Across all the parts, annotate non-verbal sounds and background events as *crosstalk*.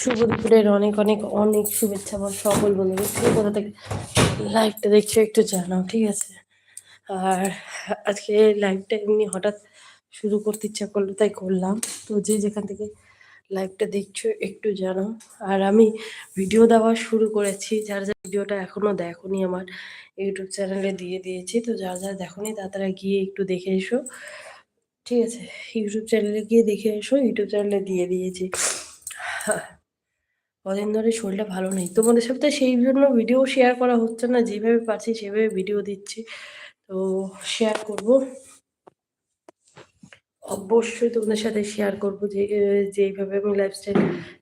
শুভ দুপুরের অনেক অনেক অনেক শুভেচ্ছা, আমার সকল বন্ধুকে তুমি কোথা থেকে লাইভটা দেখছ একটু জানাও, ঠিক আছে? আর আজকে লাইভটা এমনি হঠাৎ শুরু করতে ইচ্ছা করল, তাই করলাম। তো যে যেখান থেকে লাইভটা দেখছ, একটু জানাও। আর আমি ভিডিও দেওয়া শুরু করেছি, যার যার ভিডিওটা এখনও দেখোনি আমার, ইউটিউব চ্যানেলে দিয়ে দিয়েছি। তো যার যার দেখোনি, তারা গিয়ে একটু দেখে এসো, ঠিক আছে? ইউটিউব চ্যানেলে গিয়ে দেখে এসো, ইউটিউব চ্যানেলে দিয়ে দিয়েছি। কদিন ধরে শরীরটা ভালো নেই। তোমাদের সাথে সেই জন্য ভিডিও শেয়ার করা হচ্ছে না, যেভাবে পারছি সেভাবে ভিডিও দিচ্ছি। তো শেয়ার করব। অবশ্যই তোমাদের সাথে শেয়ার করব যে যেইভাবে আমি লাইফস্টাইল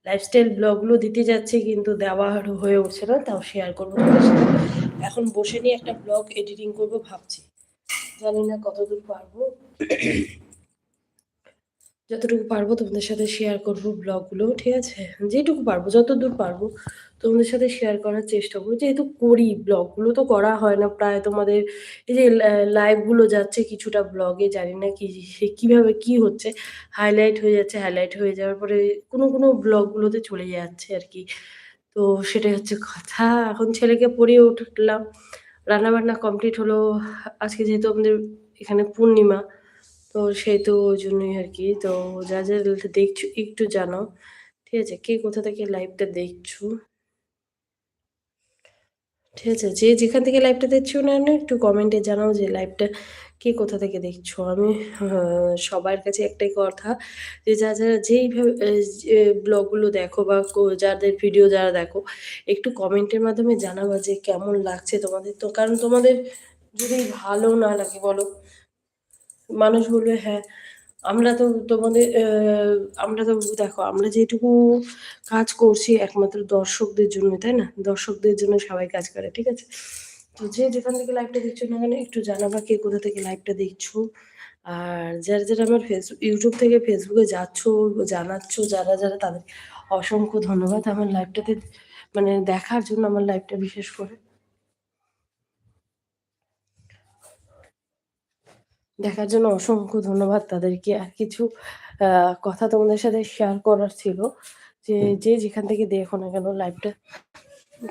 লাইফস্টাইল ব্লগগুলো দিতে যাচ্ছি কিন্তু দেওয়া হয়ে উঠছে না, তাও শেয়ার করব এখন বসে নিয়ে একটা ব্লগ এডিটিং করব ভাবছি। জানি না কতদূর পারব। যতটুকু পারব তোমাদের সাথে শেয়ার করব ব্লগগুলো ঠিক আছে? যেটুকু পারব, যতদূর পারব তোমাদের সাথে শেয়ার করার চেষ্টা করব। যেহেতু করি ব্লগগুলো তো করা হয় না প্রায় তোমাদের, এই যে লাইভগুলো যাচ্ছে কিছুটা ব্লগে জানি না কি কীভাবে কি হচ্ছে হাইলাইট হয়ে যাচ্ছে হাইলাইট হয়ে যাওয়ার পরে কোনো কোনো ব্লগগুলোতে চলে যাচ্ছে আর কি। তো সেটাই হচ্ছে কথা। এখন ছেলেকে পড়িয়ে উঠলাম, রান্নাবান্না কমপ্লিট হলো, আজকে যেহেতু আমাদের এখানে পূর্ণিমা তো সেই তো ওই জন্যই আর কি। তো যা যা দেখছ, একটু জানাও ঠিক আছে? কে কোথা থেকে লাইভটা দেখছ? ঠিক আছে? যে যেখান থেকে লাইভটা দেখছ না একটু কমেন্টে জানাও যে লাইভটা কে কোথা থেকে দেখছ। আমি সবার কাছে একটাই কথা যে যা যারা যেইভাবে ব্লগগুলো দেখো বা যাদের ভিডিও যারা দেখো, একটু কমেন্টের মাধ্যমে জানাবা যে কেমন লাগছে তোমাদের। তো কারণ তোমাদের যদি ভালো না লাগে বলো মানুষ বলবে হ্যাঁ আমরা তো তোমাদের আমরা তো দেখো, আমরা যেটুকু কাজ করছি একমাত্র দর্শকদের জন্য, তাই না? দর্শকদের জন্য সবাই কাজ করে, ঠিক আছে? তো যে যেখান থেকে লাইভটা দেখছ না কেন, একটু জানাবা কে কোথা থেকে লাইভটা দেখছ। আর যারা যারা আমার ফেসবুক ইউটিউব থেকে ফেসবুকে যাচ্ছ, জানাচ্ছ, যারা যারা তাদের অসংখ্য ধন্যবাদ আমার লাইভটাতে মানে দেখার জন্য আমার লাইভটা বিশেষ করে। দেখার জন্য অসংখ্য ধন্যবাদ তাদেরকে। আর কিছু কথা তোমাদের সাথে শেয়ার করার ছিল যে যে যেখান থেকে দেখো না কেন লাইভটা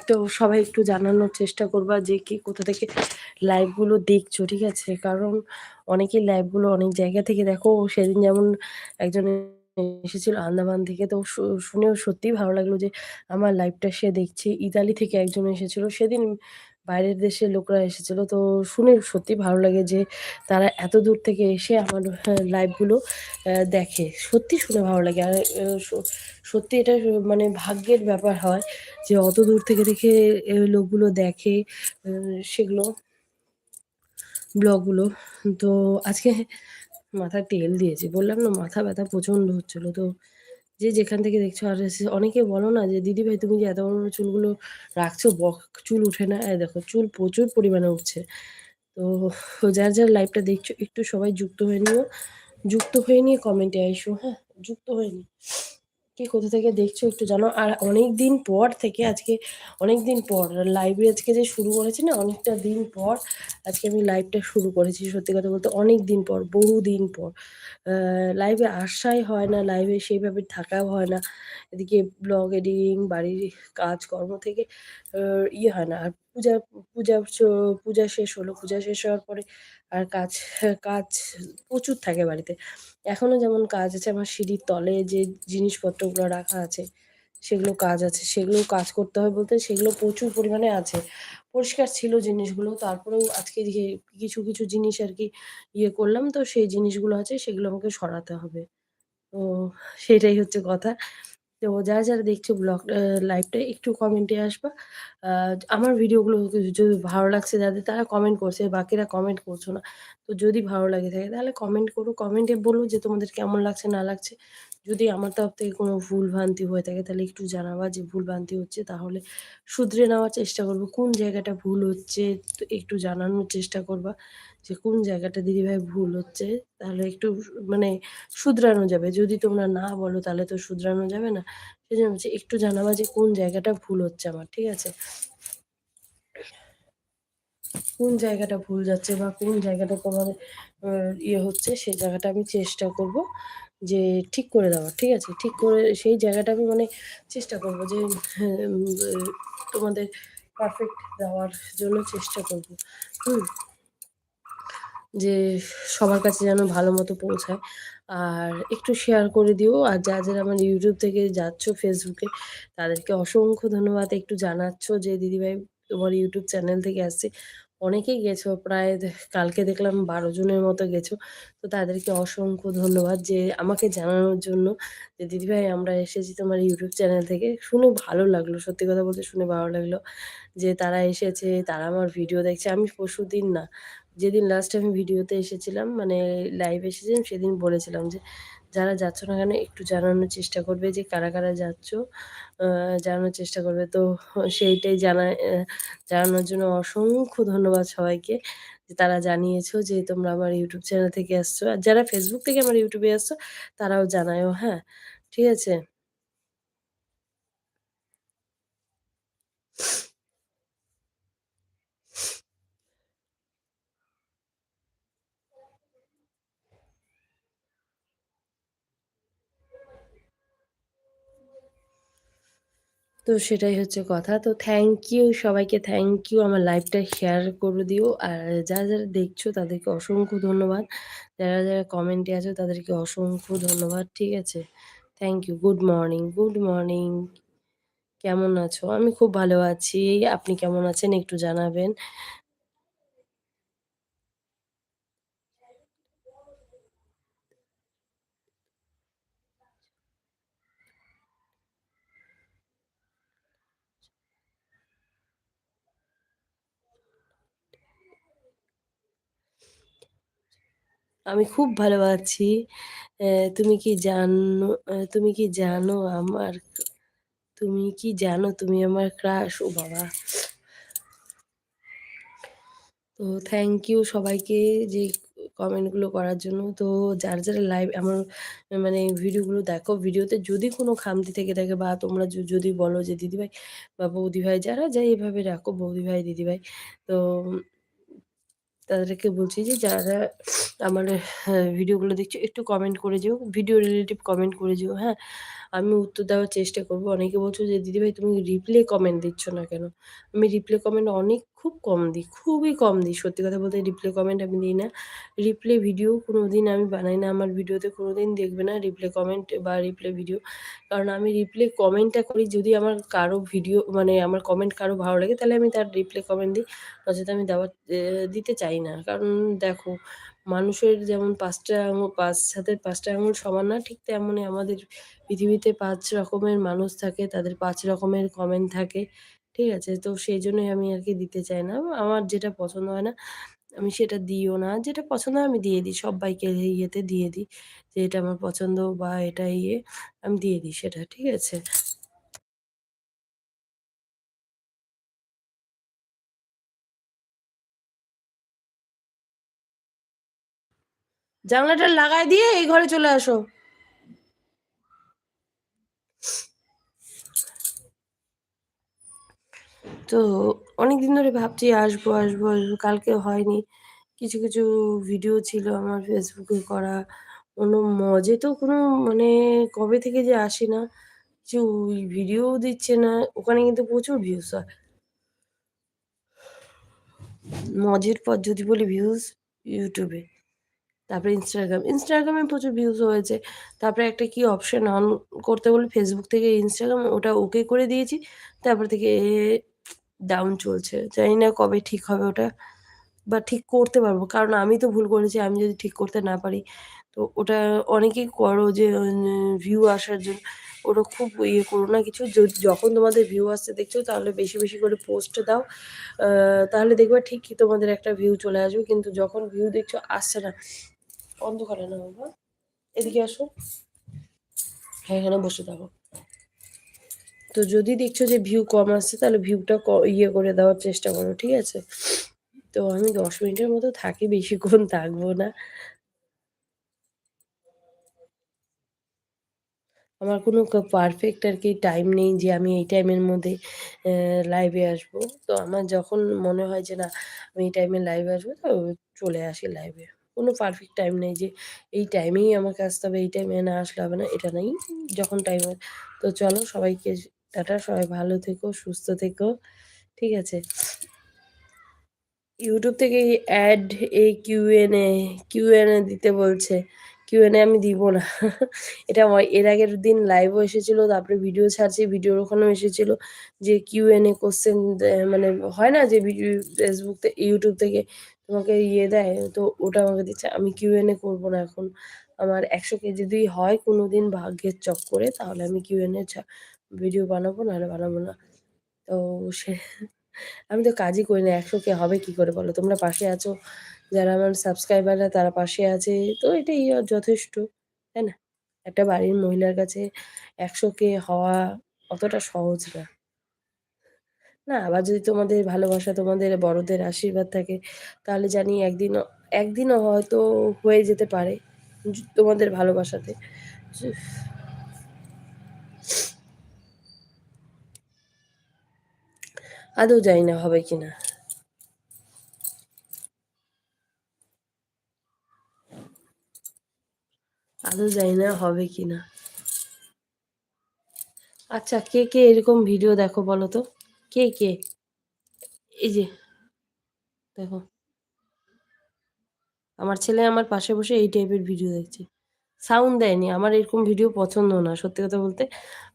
তো সবাই একটু জানানোর চেষ্টা করবা যে কি কোথা থেকে লাইভগুলো দেখছ ঠিক আছে? কারণ অনেকেই লাইভগুলো অনেক জায়গা থেকে দেখো। সেদিন যেমন একজন এসেছিল আন্দামান থেকে তো শুনেও সত্যিই ভালো লাগল যে আমার লাইভটা সে দেখছে। ইতালি থেকে একজন এসেছিল। সেদিন বাইরের দেশের লোকরা এসেছিল। তো শুনে সত্যি ভালো লাগে যে তারা এত দূর থেকে এসে আমার লাইভগুলো দেখে। সত্যি শুনে ভালো লাগে। আর সত্যি এটা মানে ভাগ্যের ব্যাপার হয় যে অত দূর থেকে দেখে লোকগুলো দেখে সেগুলো, ব্লগগুলো। তো আজকে মাথায় তেল দিয়েছি। বললাম না, মাথা ব্যথা প্রচণ্ড হচ্ছিল। তো যে যেখান থেকে দেখছ, আর অনেকে বলো না যে, দিদি ভাই, তুমি যে এত বড় চুলগুলো রাখছো, বক চুল উঠে না? দেখো, চুল প্রচুর পরিমাণে উঠছে। তো যার যার লাইভটা দেখছ, একটু সবাই যুক্ত হয়ে নিও। যুক্ত হয়ে নিয়ে কমেন্টে আইসো হ্যাঁ? যুক্ত হয়ে নি কে কোথা থেকে দেখছ একটু জানো। আর অনেক দিন পর থেকে আজকে অনেক দিন পর লাইভে আজকে যে শুরু করেছি না, অনেকটা দিন পর আজকে আমি লাইভটা শুরু করেছি সত্যি কথা বলতে অনেক দিন পর বহু দিন পর লাইভে আসাই হয় না লাইভে সেইভাবে থাকাও হয় না। এদিকে ব্লগ এডিটিং বাড়ির কাজকর্ম থেকে ইয়ে হয় না। আর পূজা পূজা পূজা শেষ হলো। পূজা শেষ হওয়ার পরে আর কাজ কাজ প্রচুর থাকে বাড়িতে। এখনও যেমন কাজ আছে, আমার সিঁড়ির তলে যে জিনিসপত্রগুলো রাখা আছে, সেগুলো কাজ আছে। সেগুলো কাজ করতে হয় বলতে সেগুলো প্রচুর পরিমাণে আছে। পরিষ্কার ছিল জিনিসগুলো, তারপরেও আজকে কিছু কিছু জিনিস আর কি ইয়ে করলাম, তো সেই জিনিসগুলো আছে, সেগুলো আমাকে সরাতে হবে। তো সেটাই হচ্ছে কথা। তো যারা যারা দেখছ ব্লগ লাইভটা একটু কমেন্টে আসবা। আমার ভিডিওগুলো যদি ভালো লাগছে, যাদের তারা কমেন্ট করছে, বাকিরা কমেন্ট করছ না, তো যদি ভালো লাগে থাকে, তাহলে কমেন্ট করো। কমেন্টে বলো যে তোমাদের কেমন লাগছে, না লাগছে। যদি আমার তরফ থেকে কোনো ভুল ভ্রান্তি হয়ে থাকে, তাহলে একটু জানাবা যে ভুল ভ্রান্তি হচ্ছে, তাহলে শুধরে নেওয়ার চেষ্টা করব। কোন জায়গাটা ভুল হচ্ছে একটু জানানোর চেষ্টা করবা। যে কোন জায়গাটা দিদিভাই ভুল হচ্ছে তাহলে একটু মানে শুধরানো যাবে যদি তোমরা না বলো তাহলে তো শুধরানো যাবে না সেই জন্য হচ্ছে একটু জানাবা যে কোন জায়গাটা ভুল হচ্ছে আমার ঠিক আছে কোন জায়গাটা ভুল যাচ্ছে বা কোন জায়গাটা তোমার ইয়ে হচ্ছে সেই জায়গাটা আমি চেষ্টা করব যে ঠিক করে দেওয়ার, ঠিক আছে? ঠিক করে সেই জায়গাটা আমি মানে চেষ্টা করব যে তোমাদের পারফেক্ট দেওয়ার জন্য চেষ্টা করব। হুম? যে সবার কাছে যেন ভালো মতো পৌঁছায়। আর একটু শেয়ার করে দিও। আর যা যারা আমার ইউটিউব থেকে যাচ্ছ ফেসবুকে তাদেরকে অসংখ্য ধন্যবাদ। একটু জানাচ্ছ যে দিদিভাই তোমার ইউটিউব চ্যানেল থেকে আসছি। অনেকেই গেছো প্রায় কালকে দেখলাম ১২ জনের মতো গেছো। তো তাদেরকে অসংখ্য ধন্যবাদ যে আমাকে জানানোর জন্য যে দিদিভাই আমরা এসেছি তোমার ইউটিউব চ্যানেল থেকে। শুনে ভালো লাগল। সত্যি কথা বলতে শুনে ভালো লাগল যে তারা এসেছে, তারা আমার ভিডিও দেখছে। আমি পরশুদিন না যেদিন লাস্ট আমি ভিডিওতে এসেছিলাম মানে লাইভে এসেছিলাম সেদিন বলেছিলাম যে, "যারা যাচ্ছ না কেন একটু জানানোর চেষ্টা করবে যে কারা, কারা যাচ্ছ জানানোর চেষ্টা করবে।" তো সেইটাই অ্যা জানানোর জন্য অসংখ্য ধন্যবাদ সবাইকে যে তারা জানিয়েছো যে তোমরা আমার ইউটিউব চ্যানেল থেকে আসছো। আর যারা ফেসবুক থেকে আমার ইউটিউবে আসছো তারাও জানায়ও, হ্যাঁ? ঠিক আছে? তো সেটাই হচ্ছে কথা। তো থ্যাংক ইউ সবাইকে থ্যাংক ইউ আমার লাইভটা শেয়ার করে দিও। আর যারা, যারা দেখছ তাদেরকে অসংখ্য ধন্যবাদ। যারা, যারা কমেন্টে আছো তাদেরকে অসংখ্য ধন্যবাদ। ঠিক আছে? Thank you. Good morning, good morning. কেমন আছো? আমি খুব ভালো আছি। আপনি কেমন আছেন একটু জানাবেন। আমি খুব ভালো আছি। তুমি কি জানো তুমি কি জানো আমার তুমি কি জানো তুমি আমার ক্রাশ? ও বাবা! তো থ্যাংক ইউ সবাইকে যে কমেন্টগুলো করার জন্য। তো যার যারা লাইভ আমার মানে ভিডিওগুলো দেখো, ভিডিওতে যদি কোনো খামতি থেকে থাকে বা তোমরা যদি বলো যে দিদিভাই বা বৌদিভাই যারা যাই এভাবে রাখো বৌদিভাই, দিদিভাই। তো তাদেরকে বলছি যে যারা আমার হ্যাঁ, ভিডিওগুলো দেখছ একটু কমেন্ট করে যেও। ভিডিও রিলেটিভ কমেন্ট করে যেও, হ্যাঁ? আমি উত্তর দেওয়ার চেষ্টা করব অনেকে বলছো যে, "দিদিভাই তুমি রিপ্লে কমেন্ট দিচ্ছ না কেন?" আমি রিপ্লে কমেন্ট অনেক খুব কম দিই, খুবই কম দিই। সত্যি কথা বলতে রিপ্লে কমেন্ট আমি দিই না। রিপ্লে ভিডিও কোনো দিন আমি বানাই না। আমার ভিডিওতে কোনো দিন দেখবে না রিপ্লে কমেন্ট বা রিপ্লে ভিডিও। কারণ আমি রিপ্লে কমেন্টটা করি যদি আমার কারও ভিডিও মানে আমার কমেন্ট কারও ভালো লাগে তাহলে আমি তার রিপ্লে কমেন্ট দিই। নচেত আমি দেওয়া দিতে চাই না। কারণ দেখো মানুষের যেমন ৫ টা আঙুল ৫ হাতের ৫ টা আঙুল সমান না, ঠিক তেমনই আমাদের পৃথিবীতে পাঁচ রকমের মানুষ থাকে, তাদের পাঁচ রকমের কমেন্ট থাকে। ঠিক আছে? তো সেই জন্যই আমি আর কি দিতে চাই না। আমার যেটা পছন্দ হয় না, আমি সেটা দিও না। যেটা পছন্দ হয় আমি দিয়ে দিই। সব্বাইকে ইয়েতে দিয়ে দিই। যে এটা আমার পছন্দ বা এটা ইয়ে আমি দিয়ে দিই সেটা। ঠিক আছে? জানলাটা লাগাই দিয়ে এই ঘরে চলে আসো। তো অনেকদিন ধরে ভাবছি আসব, আসব, আসব। কালকে হয়নি। কিছু, কিছু ভিডিও ছিল আমার ফেসবুকে করা। কোনো মজে তো কোনো মানে কবে থেকে যে আসি না, কিছু ভিডিওও দিচ্ছে না। ওখানে কিন্তু প্রচুর ভিউজ হয়। মজের পর যদি বলি ভিউজ ইউটিউবে তারপরে ইনস্টাগ্রাম ইনস্টাগ্রামে প্রচুর ভিউজ হয়েছে। তারপরে একটা কি অপশন অন করতে বলে ফেসবুক থেকে ইনস্টাগ্রাম ওটা ওকে করে দিয়েছি। তারপর থেকে ডাউন চলছে। জানি না কবে ঠিক হবে ওটা বা ঠিক করতে পারব। কারণ আমি তো ভুল করেছি। আমি যদি ঠিক করতে না পারি, তো ওটা অনেকেই করো যে ভিউ আসার জন্য। ওটা খুব ইয়ে করো না কিছু। যখন তোমাদের ভিউ আসছে দেখছ তাহলে বেশি, বেশি করে পোস্ট দাও। তাহলে দেখবা ঠিকই তোমাদের একটা ভিউ চলে আসবে। কিন্তু যখন ভিউ দেখছ আসছে না অন্ধকারে না বাবা। এদিকে আসো। হ্যাঁ, এখানে বসে থাকো। তো যদি দেখছ যে ভিউ কম আসছে তাহলে ভিউটা ইয়ে করে দেওয়ার চেষ্টা করো। ঠিক আছে? তো আমি ১০ মিনিটের মতো থাকি, বেশিক্ষণ থাকব না। আমার কোনো পারফেক্ট আর কি টাইম নেই যে আমি এই টাইমের মধ্যে লাইভে আসব। তো আমার যখন মনে হয় যে না আমি এই টাইমে লাইভে আসব তো চলে আসি লাইভে। কোনো পারফেক্ট টাইম নেই যে এই টাইমেই আমাকে আসতে হবে এই টাইমে না আসলে হবে না এটা নেই যখন টাইম তো চলো সবাইকে টাটা, সবাই ভালো থেকো, সুস্থ থেকো, ঠিক আছে? ইউটিউব থেকে অ্যাড এই কিউএনএ কিউএনএ দিতে বলছে। কিউএনএ আমি দিব না। এটা এর আগের দিন লাইভও এসেছিল, তারপরে ভিডিও ছাড়ছি ভিডিওর ওখানেও এসেছিল যে কিউএনএ কোশ্চেন মানে হয় না যে ফেসবুক থেকে ইউটিউব থেকে তোমাকে ইয়ে দেয়, তো ওটা আমাকে দিচ্ছে। আমি কিউএনএ করব না এখন। আমার একশো কে যদি হয় কোনো দিন ভাগ্যের চক করে তাহলে আমি কিউএনএ ভিডিও বানাবো, নাহলে বানাবো না। তো সে, আমি তো কাজই করি না, একশো কে হবে কি করে বলো? তোমরা পাশে আছো, যারা আমার সাবস্ক্রাইবাররা তারা পাশে আছে। তো এটাই যথেষ্ট, তাই না? একটা বাড়ির মহিলার কাছে একশো কে হওয়া অতটা সহজ না। না, আবার যদি তোমাদের ভালোবাসা, তোমাদের বড়দের আশীর্বাদ থাকে, তাহলে জানি একদিন একদিনও হয়তো হয়ে যেতে পারে, তোমাদের ভালোবাসাতে। আদৌ জানি না হবে কি না। আদৌ জানি না হবে কি না। আচ্ছা কে কে এরকম ভিডিও দেখো বলো তো? কে কে? এই যে, দেখো। আমার ছেলে আমার পাশে বসে এই টাইপের ভিডিও দেখছে। সাউন্ড দেয়নি। আমার এরকম ভিডিও পছন্দ না, সত্যি কথা বলতে।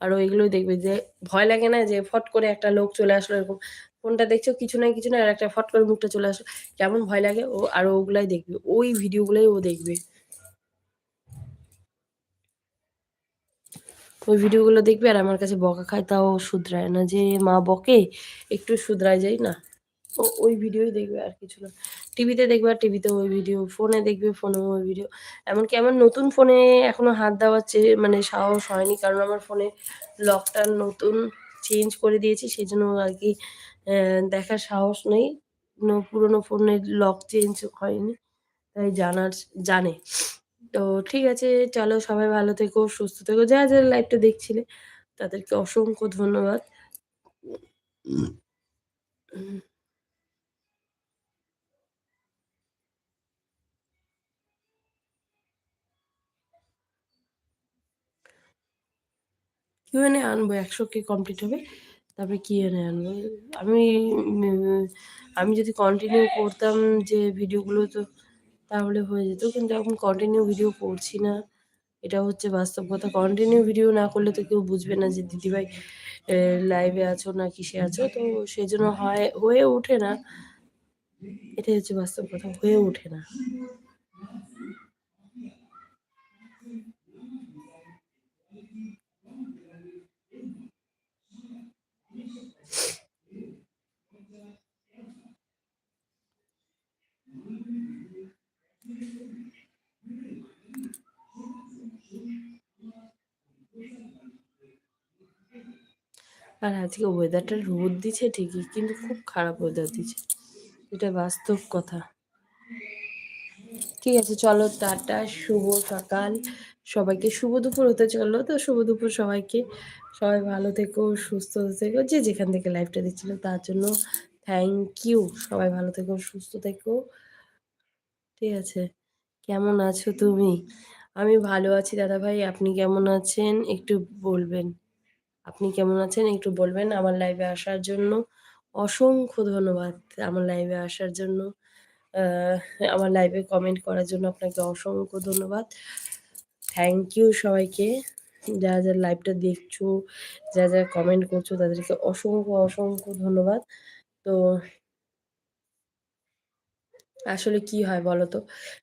আর ওইগুলোই দেখবে যে, ভয় লাগে না যে, ফট করে একটা লোক চলে আসলো এরকম। ফোনটা দেখছ, কিছু না কিছু না, আর একটা ফট করে মুখটা চলে আসলো। কেমন ভয় লাগে ও, আর ওগুলাই দেখবে। ওই ভিডিওগুলাই ও দেখবে। ওই ভিডিওগুলো দেখবে আর আমার কাছে বকা খায়, তাও শুধরায় না যে, মা বকে, একটু শুধরায় যাই না। ও, ওই ভিডিওই দেখবে আর কিছু না। টিভিতে দেখবে আর টিভিতে ওই ভিডিও ফোনে দেখবে ফোনে ওই ভিডিও এমনকি আমার নতুন ফোনে এখনও হাত দেওয়ার মানে সাহস হয়নি, কারণ আমার ফোনে লকটা নতুন চেঞ্জ করে দিয়েছি সেই জন্য আর কি দেখার সাহস নেই। পুরোনো ফোনের লক চেঞ্জ হয়নি, তাই জানার, জানে। তো ঠিক আছে, চলো সবাই ভালো থেকো, সুস্থ থেকো যা যারা লাইভটা দেখছিলে, তাদেরকে অসংখ্য ধন্যবাদ। কিউএনএ আনব একশো কে কমপ্লিট হবে। তারপরে কিউএনএ আনব। আমি আমি যদি কন্টিনিউ করতাম যে ভিডিওগুলো তো তাহলে হয়ে যেত। কিন্তু এখন কন্টিনিউ ভিডিও করছি না। এটা হচ্ছে বাস্তব কথা কন্টিনিউ ভিডিও না করলে তো কেউ বুঝবে না যে দিদিভাই লাইভে আছো না কিসে আছো। তো সেই জন্য হয়, হয়ে ওঠে না। এটাই হচ্ছে বাস্তব কথা হয়ে ওঠে না। আর আজকে ওয়েদারটা রোদ দিছে ঠিকই, কিন্তু খুব খারাপ ওয়েদার দিচ্ছে। এটা বাস্তব কথা। ঠিক আছে, চলো টাটা, শুভ সকাল। সবাইকে শুভ দুপুর হতে চলল, তো শুভ দুপুর সবাইকে। সবাই ভালো থেকো, সুস্থ থেকো, যে যেখান থেকে লাইফটা দিচ্ছিল তার জন্য থ্যাংক ইউ সবাই ভালো থেকো, সুস্থ থেকো। ঠিক আছে, কেমন আছো তুমি? আমি ভালো আছি দাদা ভাই, আপনি কেমন আছেন? একটু বলবেন। আপনি কেমন আছেন? একটু বলবেন আমার লাইভে আসার জন্য। অসংখ্য ধন্যবাদ আমার লাইভে আসার জন্য। আমার লাইভে কমেন্ট করার জন্য আপনাকে অসংখ্য ধন্যবাদ। থ্যাংক ইউ সবাইকে। যারা যারা লাইভটা দেখছ যা যা কমেন্ট করছ, তাদেরকে অসংখ্য অসংখ্য ধন্যবাদ। তো আসলে কি হয় বলো তো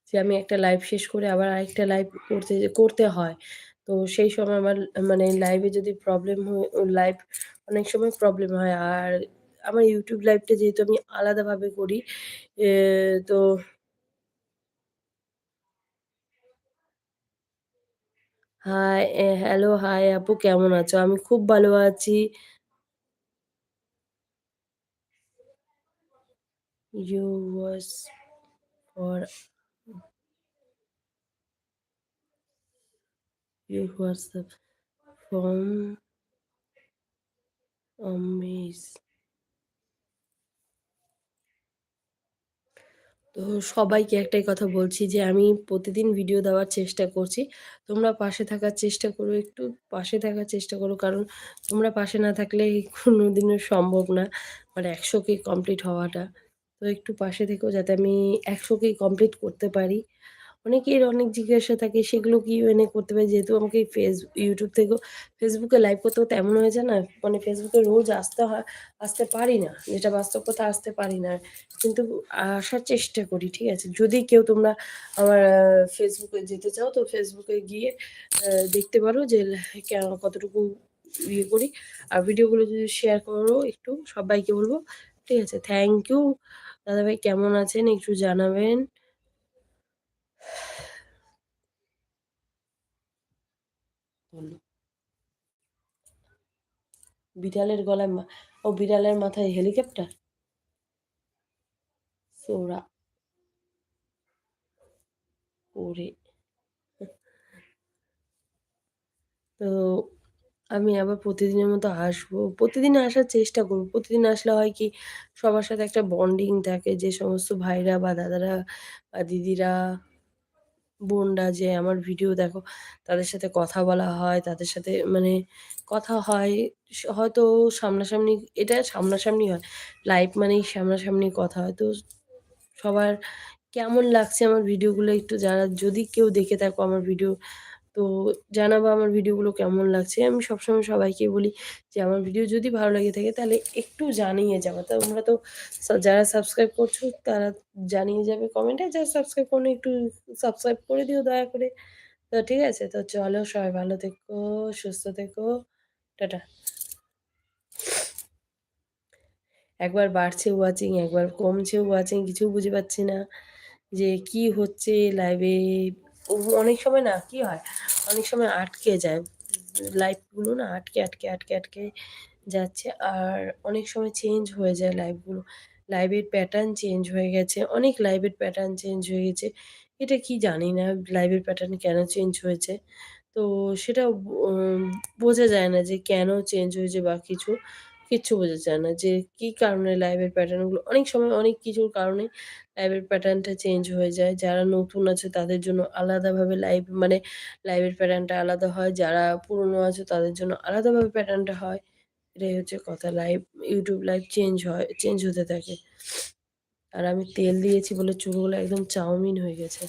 যে আমি একটা লাইভ শেষ করে আবার আরেকটা লাইভ করতে করতে হয়। তো সেই সময় আমার মানে লাইভে যদি প্রবলেম হয় লাইভ অনেক সময় প্রবলেম হয়। আর আমার ইউটিউব লাইভটা যেহেতু আমি আলাদাভাবে করি তো হাই হ্যালো হাই আপু, কেমন আছো? আমি খুব ভালো আছি। You was for you was the from amaze তো সবাইকে একটাই কথা বলছি যে আমি প্রতিদিন ভিডিও দেওয়ার চেষ্টা করছি। তোমরা পাশে থাকার চেষ্টা করো, একটু পাশে থাকার চেষ্টা করো। কারণ তোমরা পাশে না থাকলে কোনোদিনও সম্ভব না। মানে ১০০ কে কমপ্লিট হওয়াটা। তো একটু পাশে থেকো যাতে আমি ১০০ কে কমপ্লিট করতে পারি। অনেকের অনেক জিজ্ঞাসা থাকে সেগুলো কীভাবে করতে পারি যেহেতু আমাকে ফেস ইউটিউব থেকেও ফেসবুকে লাইভ করতে, করতে এমন হয়েছে না মানে ফেসবুকে রোজ আসতে হয় আসতে পারি না। যেটা বাস্তব কথা আসতে পারি না। কিন্তু আসার চেষ্টা করি, ঠিক আছে? যদি কেউ তোমরা আমার ফেসবুকে যেতে চাও তো ফেসবুকে গিয়ে দেখতে পারো যে কে কতটুকু ইয়ে করি। আর ভিডিওগুলো যদি শেয়ার করো একটু সবাইকে বলব ঠিক আছে? Thank you. দাদাভাই কেমন আছেন একটু জানাবেন। বিড়ালের গলায় ও বিড়ালের মাথায় হেলিকপ্টার? সোরা ওরে! তো আমি আবার প্রতিদিনের মতো আসব। প্রতিদিন আসার চেষ্টা করব। প্রতিদিন আসলে হয় কি সবার সাথে একটা বন্ডিং থাকে যে সমস্ত ভাইরা বা দাদারা বা দিদিরা, বোনরা যে আমার ভিডিও দেখো তাদের সাথে কথা বলা হয়, তাদের সাথে মানে কথা হয়। হয়তো সামনাসামনি এটা সামনাসামনি হয়। লাইভ মানেই সামনাসামনি কথা হয়। তো সবার কেমন লাগছে আমার ভিডিওগুলো একটু যারা যদি কেউ দেখে থাকো আমার ভিডিও তো জানাব আমার ভিডিওগুলো কেমন লাগছে। আমি সবসময় সবাইকে বলি যে আমার ভিডিও যদি ভালো লেগে থাকে তাহলে একটু জানিয়ে যাবা। তোমরা তো যারা সাবস্ক্রাইব করছ তারা জানিয়ে যাবে কমেন্টে। যারা সাবস্ক্রাইব করোনি একটু সাবস্ক্রাইব করে দিও দয়া করে। তো ঠিক আছে? তো চলো সবাই ভালো থেকো, সুস্থ থেকো। টাটা। একবার বাড়ছে ওয়াচিং, একবার কমছে ওয়াচিং কিছু বুঝে পাচ্ছি না যে কি হচ্ছে লাইভে। অনেক সময় না কি হয়, অনেক সময় আটকে যায়। লাইভগুলো না আটকে, আটকে, আটকে, আটকে যাচ্ছে। আর অনেক সময় চেঞ্জ হয়ে যায় লাইভগুলো। লাইভের প্যাটার্ন চেঞ্জ হয়ে গেছে। অনেক লাইভের প্যাটার্ন চেঞ্জ হয়ে গেছে। এটা কি জানি না লাইভের প্যাটার্ন কেন চেঞ্জ হয়েছে। তো সেটা বোঝা যায় না যে কেন চেঞ্জ হয়েছে বা কিছু। কিচ্ছু বোঝা যায় না যে কি কারণে লাইভের প্যাটার্নগুলো অনেক সময় অনেক কিছুর কারণে লাইভের প্যাটার্নটা চেঞ্জ হয়ে যায়। যারা নতুন আছে তাদের জন্য আলাদাভাবে লাইভ মানে লাইভের প্যাটার্নটা আলাদা হয়। যারা পুরনো আছে তাদের জন্য আলাদাভাবে প্যাটার্নটা হয়। এটাই হচ্ছে কথা। লাইভ ইউটিউব লাইভ চেঞ্জ হয়, চেঞ্জ হতে থাকে। আর আমি তেল দিয়েছি বলে চুলগুলো একদম চাউমিন হয়ে গেছে।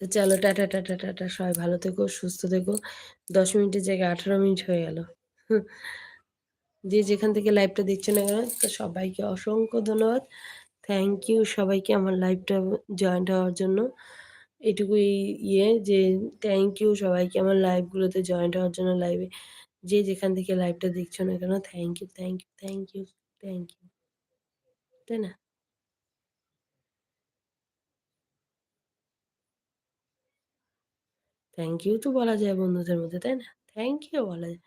তো চলো টাটা, টাটা, টাটা। সবাই ভালো থেকো, সুস্থ থেকো। ১০ মিনিটের জায়গায় ১৮ মিনিট হয়ে গেল। *laughs* যে যেখান থেকে লাইভটা দেখছ না কেন তো সবাইকে অসংখ্য ধন্যবাদ। থ্যাংক ইউ সবাইকে আমার লাইভটা জয়েন্ট হওয়ার জন্য। এটুকুই ইয়ে যে থ্যাংক ইউ সবাইকে আমার লাইভগুলোতে জয়েন্ট হওয়ার জন্য লাইভে। যে যেখান থেকে লাইভটা দেখছ না কেন thank you, thank you, thank you, thank you. তাই না? থ্যাংক ইউ তো বলা যায় বন্ধুদের মধ্যে, তাই না? থ্যাংক ইউ বলা যায়।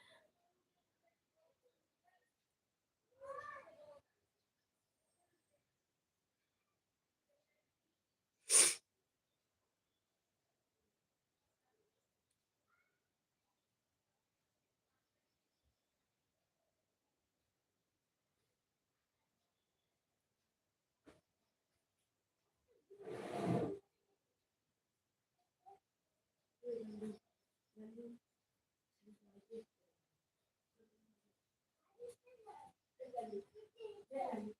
Gracias.